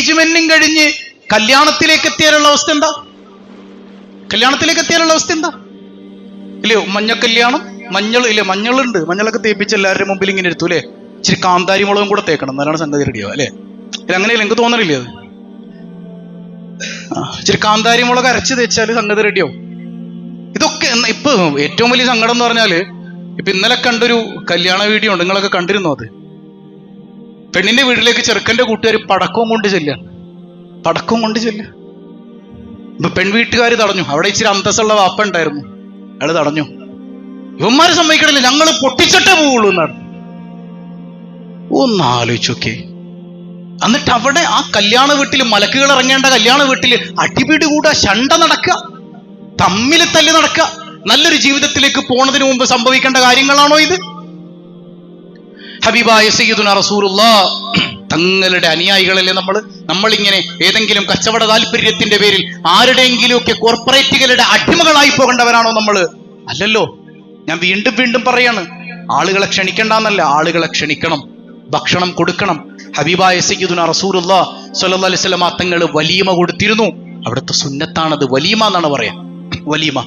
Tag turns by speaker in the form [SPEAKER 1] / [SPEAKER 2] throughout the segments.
[SPEAKER 1] എൻഗേജ്മെന്റും കഴിഞ്ഞ് കല്യാണത്തിലേക്ക് എത്തിയാലുള്ള അവസ്ഥ എന്താ? കല്യാണത്തിലേക്ക് എത്തിയാലുള്ള അവസ്ഥ എന്താ? ഇല്ലയോ മഞ്ഞ കല്യാണം മഞ്ഞൾ ഇല്ലേ മഞ്ഞളുണ്ട്. മഞ്ഞളൊക്കെ തേപ്പിച്ച് എല്ലാവരുടെ മുമ്പിൽ ഇങ്ങനെ എടുത്തു അല്ലേ ഇച്ചിരി കാന്താരി മുളകും കൂടെ തേക്കണം. എന്നാലാണ് സംഗതി റെഡിയാവുക അല്ലേ? ഇല്ല അങ്ങനെയല്ല എനിക്ക് തോന്നണില്ലേ അത്? ഇച്ചിരി കാന്താരി മുളക് അരച്ച് തേച്ചാൽ സംഗതി റെഡിയാവും ഇതൊക്കെ ഇപ്പൊ ഏറ്റവും വലിയ സങ്കടം എന്ന് പറഞ്ഞാൽ ഇപ്പൊ ഇന്നലെ കണ്ടൊരു കല്യാണ വീഡിയോ ഉണ്ട്. നിങ്ങളൊക്കെ കണ്ടിരുന്നോ അത്? പെണ്ണിന്റെ വീട്ടിലേക്ക് ചെറുക്കന്റെ കൂട്ടുകാർ പടക്കവും കൊണ്ട് ചെല്ലുക. പടക്കവും കൊണ്ട് ചെല്ലുക. ഇപ്പൊ പെൺവീട്ടുകാർ തടഞ്ഞു. അവിടെ ഇച്ചിരി അന്തസ്സുള്ള വാപ്പ ഉണ്ടായിരുന്നു. അയാൾ തടഞ്ഞു. ഇവന്മാരെ സമ്മതിക്കണില്ല. ഞങ്ങൾ പൊട്ടിച്ചിട്ടേ പോവുള്ളൂ എന്നാണ്. ഒന്ന് ആലോചിച്ചോക്കെ എന്നിട്ട് അവിടെ ആ കല്യാണ വീട്ടിൽ മലക്കുകൾ ഇറങ്ങേണ്ട കല്യാണ വീട്ടിൽ അടിപിടി കൂടാ ശണ്ട നടക്കുക. തമ്മിൽ തല്ലി നടക്കുക. നല്ലൊരു ജീവിതത്തിലേക്ക് പോണതിന് മുമ്പ് സംഭവിക്കേണ്ട കാര്യങ്ങളാണോ ഇത്? ഹബീബായ സയ്യിദുന റസൂലുള്ള. തങ്ങളുടെ അനുയായികളല്ലേ നമ്മൾ? നമ്മളിങ്ങനെ ഏതെങ്കിലും കച്ചവട താല്പര്യത്തിന്റെ പേരിൽ ആരുടെയെങ്കിലുമൊക്കെ കോർപ്പറേറ്റുകളുടെ അടിമകളായി പോകേണ്ടവരാണോ നമ്മൾ? അല്ലല്ലോ. ഞാൻ വീണ്ടും വീണ്ടും പറയാണ് ആളുകളെ ക്ഷണിക്കണ്ടെന്നല്ല ആളുകളെ ക്ഷണിക്കണം ഭക്ഷണം കൊടുക്കണം. ഹബീബായ സയ്യിദുന റസൂലുള്ള സല്ലല്ലാഹു അലൈഹി വസല്ലം തങ്ങൾ വലീമ കൊടുത്തിരുന്നു. അവിടുത്തെ സുന്നത്താണത് വലീമ എന്നാണ് പറയാ. വലീമ.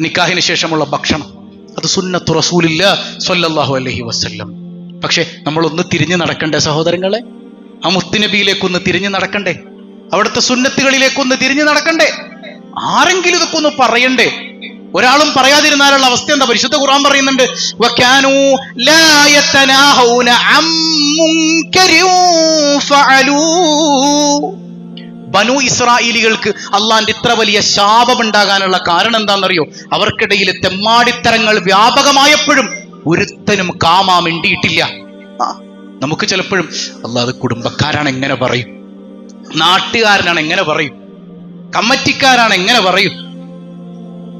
[SPEAKER 1] നിക്കാഹിന് ശേഷമുള്ള ഭക്ഷണം. അത് സുന്നത്തു റസൂലില്ല സൊല്ലാഹു അലൈഹി വസ്ല്ലം. പക്ഷെ നമ്മളൊന്ന് തിരിഞ്ഞു നടക്കണ്ടേ സഹോദരങ്ങളെ? ആ മുത്തുനബിയിലേക്കൊന്ന് തിരിഞ്ഞു നടക്കണ്ടേ? അവിടുത്തെ സുന്നത്തുകളിലേക്കൊന്ന് തിരിഞ്ഞു നടക്കണ്ടേ? ആരെങ്കിലും ഇതൊക്കെ ഒന്ന് പറയണ്ടേ? ഒരാളും പറയാതിരുന്നാലുള്ള അവസ്ഥ എന്താ? പരിശുദ്ധ ഖുർആൻ പറയുന്നുണ്ട് വക്കാനൂ ബനു ഇസ്രായേലികൾക്ക് അള്ളാന്റെ ഇത്ര വലിയ ശാപമുണ്ടാകാനുള്ള കാരണം എന്താണെന്നറിയോ? അവർക്കിടയിൽ തെമ്മാടിത്തരങ്ങൾ വ്യാപകമായപ്പോഴും ഒരുത്തനും കാമാ മിണ്ടിയിട്ടില്ല. നമുക്ക് ചിലപ്പോഴും അല്ലാതെ കുടുംബക്കാരാണ് എങ്ങനെ പറയും? നാട്ടുകാരനാണ് എങ്ങനെ പറയും? കമ്മറ്റിക്കാരാണ് എങ്ങനെ പറയും?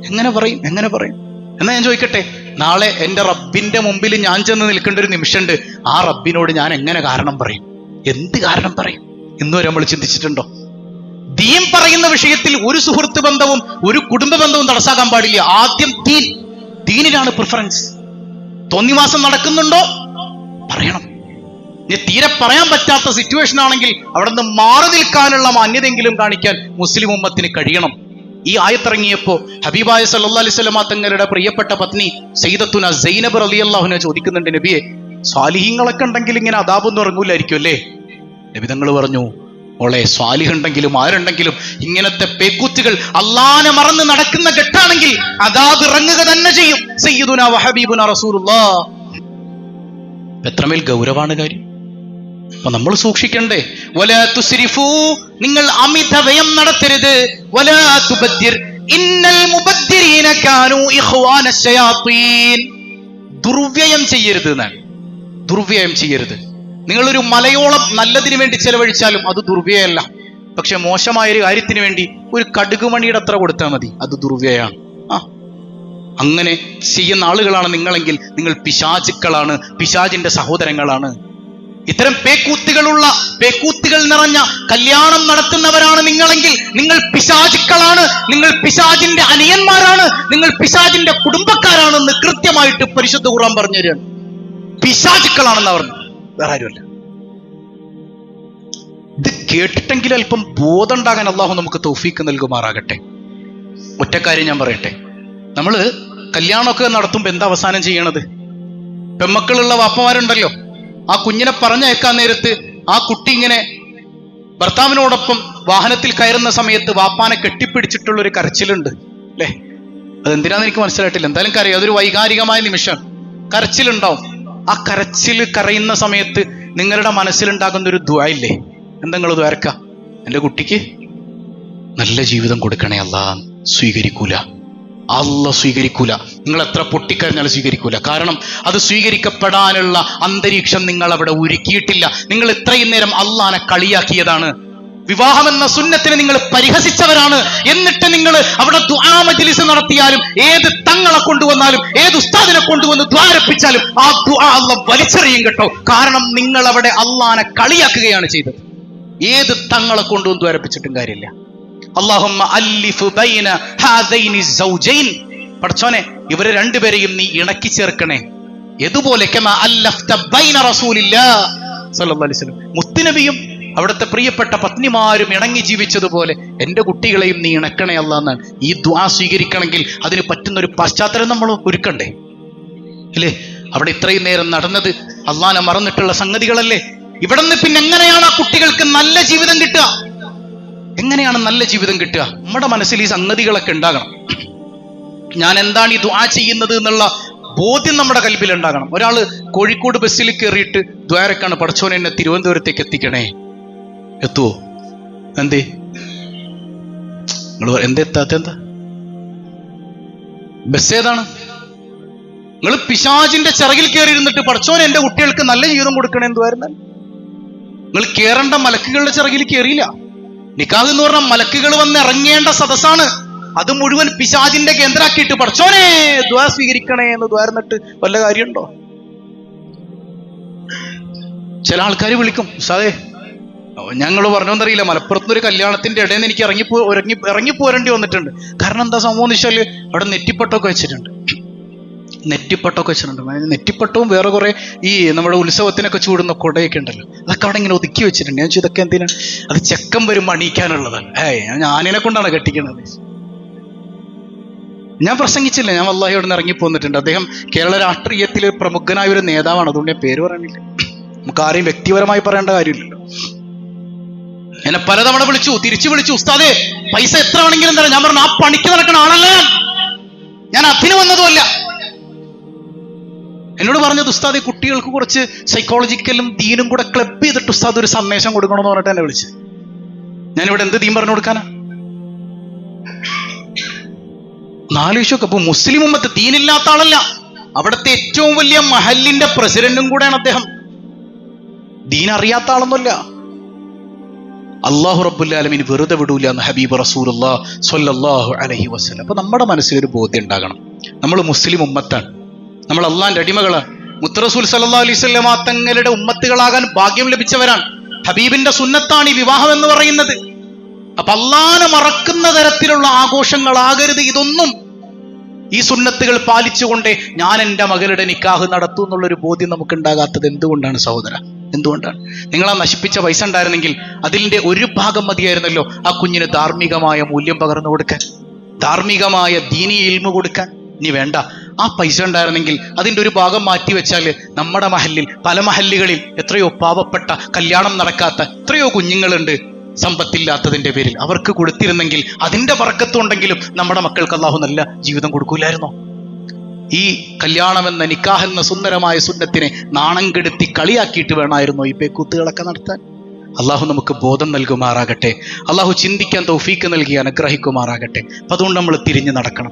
[SPEAKER 1] എങ്ങനെ പറയും? എങ്ങനെ പറയും? എന്നാ ഞാൻ ചോദിക്കട്ടെ നാളെ എന്റെ റബ്ബിന്റെ മുമ്പിൽ ഞാൻ ചെന്ന് നിൽക്കേണ്ട ഒരു നിമിഷമുണ്ട്. ആ റബ്ബിനോട് ഞാൻ എങ്ങനെ കാരണം പറയും? എന്ത് കാരണം പറയും? ഇന്നുവരെ നമ്മൾ ചിന്തിച്ചിട്ടുണ്ടോ? ദീൻ പറയുന്ന വിഷയത്തിൽ ഒരു സുഹൃത്ത് ബന്ധവും ഒരു കുടുംബ ബന്ധവും തടസ്സാക്കാൻ പാടില്ല. ആദ്യം ദീൻ. ദീനിലാണ് പ്രിഫറൻസ് തോന്നിവാസം നടക്കുന്നുണ്ടോ? പറയണം. ഇനി തീരെ പറയാൻ പറ്റാത്ത സിറ്റുവേഷൻ ആണെങ്കിൽ അവിടെ നിന്ന് മാറി നിൽക്കാനുള്ള മാന്യതെങ്കിലും കാണിക്കാൻ മുസ്ലിം ഉമ്മത്തിന് കഴിയണം. ഈ ആയത്തിറങ്ങിയപ്പോ ഹബീബായ സല്ലാ അലൈഹി വസല്ലമ തങ്ങളുടെ പ്രിയപ്പെട്ട പത്നി സയ്യിദത്തുന സൈനബ് അള്ളാഹുനെ ചോദിക്കുന്നുണ്ട് നബിയെ സ്വാലിഹീങ്ങളൊക്കെ ഉണ്ടെങ്കിൽ ഇങ്ങനെ അതാപൊന്നും ഇറങ്ങൂലായിരിക്കും അല്ലേ? നബി തങ്ങൾ പറഞ്ഞു ഓളെ സ്വാലിഹുണ്ടെങ്കിലും ആരുണ്ടെങ്കിലും ഇങ്ങനത്തെ പേക്കൂത്തുകൾ അള്ളാനെ മറന്ന് നടക്കുന്ന കെട്ടാണെങ്കിൽ അതാത് ഇറങ്ങുക തന്നെ ചെയ്യും. എത്രമേൽ ഗൗരവാണ് കാര്യം? അപ്പൊ നമ്മൾ സൂക്ഷിക്കണ്ടേ വലാ തുസ്രിഫു നിങ്ങൾ അമിത വ്യയം നടത്തരുത്. വലാ തുബദ്ദിർ ഇന്നൽ കാനു ദുർവ്യയം ചെയ്യരുത് എന്നാണ്. ദുർവ്യയം ചെയ്യരുത്. നിങ്ങളൊരു മലയോളം നല്ലതിനു വേണ്ടി ചെലവഴിച്ചാലും അത് ദുർവ്യയല്ല. പക്ഷെ മോശമായ ഒരു കാര്യത്തിന് വേണ്ടി ഒരു കടുകുമണിയുടെ അത്ര കൊടുത്താൽ മതി. അത് ദുർവ്യയാണ്. ആ. അങ്ങനെ ചെയ്യുന്ന ആളുകളാണ് നിങ്ങളെങ്കിൽ നിങ്ങൾ പിശാചുക്കളാണ് പിശാചിന്റെ സഹോദരങ്ങളാണ്. ഇത്തരം പേക്കൂത്തുകളുള്ള പേക്കൂത്തുകൾ നിറഞ്ഞ കല്യാണം നടത്തുന്നവരാണ് നിങ്ങളെങ്കിൽ നിങ്ങൾ പിശാചുക്കളാണ് നിങ്ങൾ പിശാചിന്റെ അനിയന്മാരാണ് നിങ്ങൾ പിശാചിന്റെ കുടുംബക്കാരാണെന്ന് കൃത്യമായിട്ട് പരിശുദ്ധ കുറാൻ പറഞ്ഞു തരികയാണ് പിശാചുക്കളാണെന്ന് പറഞ്ഞു. വേറെ ആരുമല്ല. ഇത് കേട്ടിട്ടെങ്കിൽ അല്പം ബോധം ഉണ്ടാകാൻ അള്ളാഹു നമുക്ക് തൗഫീക്ക് നൽകുമാറാകട്ടെ. ഒറ്റക്കാര്യം ഞാൻ പറയട്ടെ. നമ്മൾ കല്യാണമൊക്കെ നടത്തുമ്പോൾ എന്താ അവസാനം ചെയ്യണത്? പെമ്മക്കളുള്ള വാപ്പമാരുണ്ടല്ലോ. ആ കുഞ്ഞിനെ പറഞ്ഞയക്കാൻ നേരത്ത് ആ കുട്ടി ഇങ്ങനെ ഭർത്താവിനോടൊപ്പം വാഹനത്തിൽ കയറുന്ന സമയത്ത് വാപ്പാനെ കെട്ടിപ്പിടിച്ചിട്ടുള്ള ഒരു കരച്ചിലുണ്ട്. അല്ലേ? അതെന്തിനാന്ന് എനിക്ക് മനസ്സിലായിട്ടില്ല. എന്തായാലും കരയും. അതൊരു വൈകാരികമായ നിമിഷം കരച്ചിലുണ്ടാവും. ആ കരച്ചിൽ കരയുന്ന സമയത്ത് നിങ്ങളുടെ മനസ്സിലുണ്ടാകുന്ന ഒരു ദ്വായില്ലേ എന്തെങ്കിലും ദ്വാരക്ക എന്റെ കുട്ടിക്ക് നല്ല ജീവിതം കൊടുക്കണേ അല്ല സ്വീകരിക്കൂല. അല്ല സ്വീകരിക്കൂല. നിങ്ങൾ എത്ര പൊട്ടിക്കരഞ്ഞാലും സ്വീകരിക്കൂല. കാരണം അത് സ്വീകരിക്കപ്പെടാനുള്ള അന്തരീക്ഷം നിങ്ങൾ അവിടെ ഒരുക്കിയിട്ടില്ല. നിങ്ങൾ ഇത്രയും നേരം അള്ളാനെ കളിയാക്കിയതാണ്. വിവാഹം എന്ന സുന്നത്തിനെ നിങ്ങൾ പരിഹസിച്ചവരാണ്. എന്നിട്ട് നിങ്ങൾ അവിടെ ദുആ മജ്ലിസ് നടത്തിയാലും ഏത് തങ്ങളെ കൊണ്ടുവന്നാലും ഏത് ഉസ്താദിനെ കൊണ്ടുവന്ന് ദ്വാരപ്പിച്ചാലും ആ ദ്വാ വലിച്ചെറിയും കേട്ടോ. കാരണം നിങ്ങൾ അവിടെ അള്ളാനെ കളിയാക്കുകയാണ് ചെയ്തത്. ഏത് തങ്ങളെ കൊണ്ടുവന്ന് ദ്വാരപ്പിച്ചിട്ടും കാര്യമില്ല. അള്ളാഹുമ്മ അല്ലിഫ് ബൈന പടച്ചോനെ ഇവരെ രണ്ടുപേരെയും നീ ഇണക്കി ചേർക്കണേ. എതുപോലെ മുത്തുനബിയും അവിടുത്തെ പ്രിയപ്പെട്ട പത്നിമാരും ഇണങ്ങി ജീവിച്ചതുപോലെ എന്റെ കുട്ടികളെയും നീ ഇണക്കണേ അല്ല എന്നാണ് ഈ ദ്വാ സ്വീകരിക്കണമെങ്കിൽ അതിന് പറ്റുന്ന ഒരു പശ്ചാത്തലം നമ്മൾ ഒരുക്കണ്ടേ? അല്ലേ? അവിടെ ഇത്രയും നേരം നടന്നത് അള്ളാനെ മറന്നിട്ടുള്ള സംഗതികളല്ലേ? ഇവിടെ നിന്ന് പിന്നെ എങ്ങനെയാണ് ആ കുട്ടികൾക്ക് നല്ല ജീവിതം കിട്ടുക? എങ്ങനെയാണ് നല്ല ജീവിതം കിട്ടുക? നമ്മുടെ മനസ്സിൽ ഈ സംഗതികളൊക്കെ ഉണ്ടാകണം. ഞാൻ എന്താണ് ഈ ദ്വാ ചെയ്യുന്നത് എന്നുള്ള ബോധ്യം നമ്മുടെ കൽപ്പിൽ ഉണ്ടാകണം. ഒരാൾ കോഴിക്കോട് ബസ്സിൽ കയറിയിട്ട് ദ്വാരക്കാണ് പഠിച്ചോനെ എന്നെ തിരുവനന്തപുരത്തേക്ക് എത്തിക്കണേ. എത്തുവോ എന്തേ? നിങ്ങൾ എന്താ എത്താത്ത എന്താ? ബസ് ഏതാണ്? നിങ്ങൾ പിശാചിന്റെ ചിറകിൽ കയറി ഇരുന്നിട്ട് പഠിച്ചോനെ എന്റെ കുട്ടികൾക്ക് നല്ല ജീവിതം കൊടുക്കണേ എന്തുവായിരുന്നാൽ നിങ്ങൾ കയറേണ്ട മലക്കുകളുടെ ചിറകിൽ കയറിയില്ല നിക്കാഹ് എന്ന് പറഞ്ഞാൽ മലക്കുകൾ വന്ന് ഇറങ്ങേണ്ട സദസ്സാണ്. അത് മുഴുവൻ പിശാചിന്റെ കേന്ദ്രാക്കിയിട്ട് പഠിച്ചോനെ ദ്വാ സ്വീകരിക്കണേ എന്ന് ദ്വാരുന്നിട്ട് വല്ല കാര്യമുണ്ടോ? ചില ആൾക്കാർ വിളിക്കും ഉസ്താദേ ഞങ്ങൾ പറഞ്ഞോന്നറിയില്ല. മലപ്പുറത്ത് ഒരു കല്യാണത്തിന്റെ ഇടയിൽ നിന്ന് എനിക്ക് ഇറങ്ങിപ്പോ ഇറങ്ങി ഇറങ്ങി പോരേണ്ടി വന്നിട്ടുണ്ട്. കാരണം എന്താ സംഭവം എന്ന് വെച്ചാൽ അവിടെ നെറ്റിപ്പട്ടമൊക്കെ വെച്ചിട്ടുണ്ട്. നെറ്റിപ്പട്ടമൊക്കെ വെച്ചിട്ടുണ്ട്. നെറ്റിപ്പട്ടവും വേറെ കുറെ ഈ നമ്മുടെ ഉത്സവത്തിനൊക്കെ ചൂടുന്ന കൊടയൊക്കെ ഉണ്ടല്ലോ. അതൊക്കെ അവിടെ ഇങ്ങനെ ഒതുക്കി വെച്ചിട്ടുണ്ട്. ഞാൻ ഇതൊക്കെ എന്തിനാണ് അത് ചെക്കം വരുമ്പോൾ അണിയിക്കാനുള്ളതാണ് ഏയ് ഞാൻ ആനിനെ കൊണ്ടാണ് കെട്ടിക്കണത് ഞാൻ പ്രസംഗിച്ചില്ല. ഞാൻ വല്ലാഹി അവിടെ നിന്ന് ഇറങ്ങി പോന്നിട്ടുണ്ട്. അദ്ദേഹം കേരള രാഷ്ട്രീയത്തിലെ പ്രമുഖനായ ഒരു നേതാവാണ്. അതുകൊണ്ട് ഞാൻ പേര് പറയണില്ല നമുക്ക് ആരെയും വ്യക്തിപരമായി പറയേണ്ട കാര്യമില്ലല്ലോ. എന്നെ പലതവണ വിളിച്ചു തിരിച്ചു വിളിച്ചു ഉസ്താദേ പൈസ എത്ര വേണമെങ്കിലും തരാം? ഞാൻ പറഞ്ഞു ആ പണിക്ക് നടക്കണ ആളല്ല ഞാൻ. അതിന് വന്നതുമല്ല. എന്നോട് പറഞ്ഞത് ഉസ്താദ് കുട്ടികൾക്ക് കുറച്ച് സൈക്കോളജിക്കലും ദീനും കൂടെ ക്ലബ് ചെയ്തിട്ട് ഉസ്താദ് ഒരു സന്ദേശം കൊടുക്കണമെന്ന് പറഞ്ഞിട്ട് എന്നെ വിളിച്ച്. ഞാനിവിടെ എന്ത് ദീൻ പറഞ്ഞു കൊടുക്കാനാ? നാലോചിച്ചൊക്കെ അപ്പൊ മുസ്ലിം ഉമ്മത്ത് ദീനില്ലാത്ത ആളല്ല. അവിടുത്തെ ഏറ്റവും വലിയ മഹലിന്റെ പ്രസിഡന്റും കൂടെയാണ് അദ്ദേഹം. ദീൻ അറിയാത്ത ആളൊന്നുമല്ല. അള്ളാഹു റബ്ബുല്ലാലമിന് വെറുതെ വിടൂല എന്ന് ഹബീബ് റസൂലുല്ലാ സൊല്ലാഹു അലഹി വസ്ലം അപ്പൊ നമ്മുടെ മനസ്സിലൊരു ബോധ്യം ഉണ്ടാകണം. നമ്മൾ മുസ്ലിം ഉമ്മത്താണ്. നമ്മൾ അള്ളാന്റെ അടിമകളാണ് മുത്തറസൂൽ സല്ലാ അലൈഹി സ്വല്ലമ തങ്ങളുടെ ഉമ്മത്തുകളാകാൻ ഭാഗ്യം ലഭിച്ചവരാണ്. ഹബീബിന്റെ സുന്നത്താണ് ഈ വിവാഹം എന്ന് പറയുന്നത്. അപ്പൊ അള്ളാനെ മറക്കുന്ന തരത്തിലുള്ള ആഘോഷങ്ങളാകരുത്. ഇതൊന്നും ഈ സുന്നത്തുകൾ പാലിച്ചുകൊണ്ട് ഞാൻ എന്റെ മകളുടെ നിക്കാഹ് നടത്തൂ എന്നുള്ളൊരു ബോധ്യം നമുക്ക് ഉണ്ടാകാത്തത് എന്തുകൊണ്ടാണ് സഹോദര? എന്തുകൊണ്ടാണ്? നിങ്ങൾ ആ നശിപ്പിച്ച പൈസ ഉണ്ടായിരുന്നെങ്കിൽ അതിന്റെ ഒരു ഭാഗം മതിയായിരുന്നല്ലോ ആ കുഞ്ഞിന് ധാർമ്മികമായ മൂല്യം പകർന്നു കൊടുക്കാൻ. ധാർമ്മികമായ ദീനി ഇൽമ കൊടുക്കാൻ. ഇനി വേണ്ട. ആ പൈസ ഉണ്ടായിരുന്നെങ്കിൽ അതിന്റെ ഒരു ഭാഗം മാറ്റി വെച്ചാൽ നമ്മുടെ മഹലിൽ പല മഹല്ലുകളിൽ എത്രയോ പാവപ്പെട്ട കല്യാണം നടക്കാത്ത എത്രയോ കുഞ്ഞുങ്ങളുണ്ട് സമ്പത്തില്ലാത്തതിന്റെ പേരിൽ. അവർക്ക് കൊടുത്തിരുന്നെങ്കിൽ അതിന്റെ പറക്കത്തുണ്ടെങ്കിലും നമ്മുടെ മക്കൾക്ക് അള്ളാഹു നല്ല ജീവിതം കൊടുക്കൂലായിരുന്നോ? ഈ കല്യാണമെന്ന നിക്കാഹ് എന്ന സുന്ദരമായ സുന്നത്തിനെ നാണം കെടുത്തി കളിയാക്കിയിട്ട് വേണമായിരുന്നു ഈ പേക്കൂത്തുകളൊക്കെ നടത്താൻ. അള്ളാഹു നമുക്ക് ബോധം നൽകുമാറാകട്ടെ. അള്ളാഹു ചിന്തിക്കാൻ തൗഫീക്ക് നൽകി അനുഗ്രഹിക്കുമാറാകട്ടെ. അപ്പൊ അതുകൊണ്ട് നമ്മൾ തിരിഞ്ഞു നടക്കണം.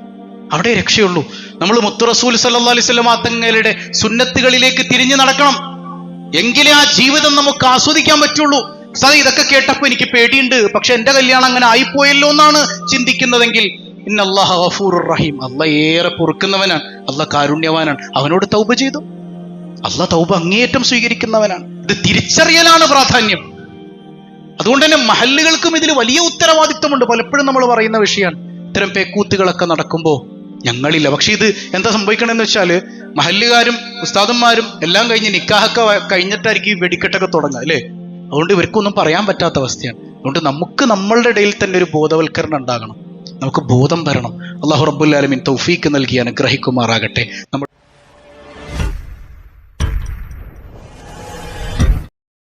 [SPEAKER 1] അവിടെ രക്ഷയുള്ളൂ. നമ്മൾ മുത്തുറസൂൽ സല്ലാ അലൈഹി സ്വലം തങ്ങളുടെ സുന്നത്തുകളിലേക്ക് തിരിഞ്ഞു നടക്കണം. എങ്കിലേ ആ ജീവിതം നമുക്ക് ആസ്വദിക്കാൻ പറ്റുള്ളൂ. സാർ ഇതൊക്കെ കേട്ടപ്പോ എനിക്ക് പേടിയുണ്ട്. പക്ഷെ എന്റെ കല്യാണം അങ്ങനെ ആയിപ്പോയല്ലോ എന്നാണ് ചിന്തിക്കുന്നതെങ്കിൽ ഇന്ന റഹീം. അല്ല ഏറെ പൊറുക്കുന്നവനാണ്. അല്ല കാരുണ്യവാനാണ്. അവനോട് തൗബ ചെയ്തു. അല്ല തൗബ അങ്ങേയറ്റം സ്വീകരിക്കുന്നവനാണ്. ഇത് തിരിച്ചറിയലാണ് പ്രാധാന്യം. അതുകൊണ്ട് തന്നെ മഹല്ലുകൾക്കും ഇതിൽ വലിയ ഉത്തരവാദിത്വമുണ്ട്. പലപ്പോഴും നമ്മൾ പറയുന്ന വിഷയമാണ്. ഇത്തരം പേക്കൂത്തുകളൊക്കെ നടക്കുമ്പോൾ ഞങ്ങളില്ല. പക്ഷെ ഇത് എന്താ സംഭവിക്കണമെന്ന് വെച്ചാൽ മഹല്ലുകാരും ഉസ്താദന്മാരും എല്ലാം കഴിഞ്ഞ് നിക്കാഹൊക്കെ കഴിഞ്ഞിട്ടായിരിക്കും ഈ വെടിക്കെട്ടൊക്കെ തുടങ്ങുക അല്ലേ? അതുകൊണ്ട് ഇവർക്കൊന്നും പറയാൻ പറ്റാത്ത അവസ്ഥയാണ്. അതുകൊണ്ട് നമുക്ക് നമ്മളുടെ ഇടയിൽ തന്നെ ഒരു ബോധവൽക്കരണം ഉണ്ടാകണം. നമുക്ക് ബോധം വരണം. അള്ളാഹു റബ്ബുല്ലാലമിൻ തൗഫീക്ക് നൽകി അനുഗ്രഹിക്കുമാറാകട്ടെ. നമ്മൾ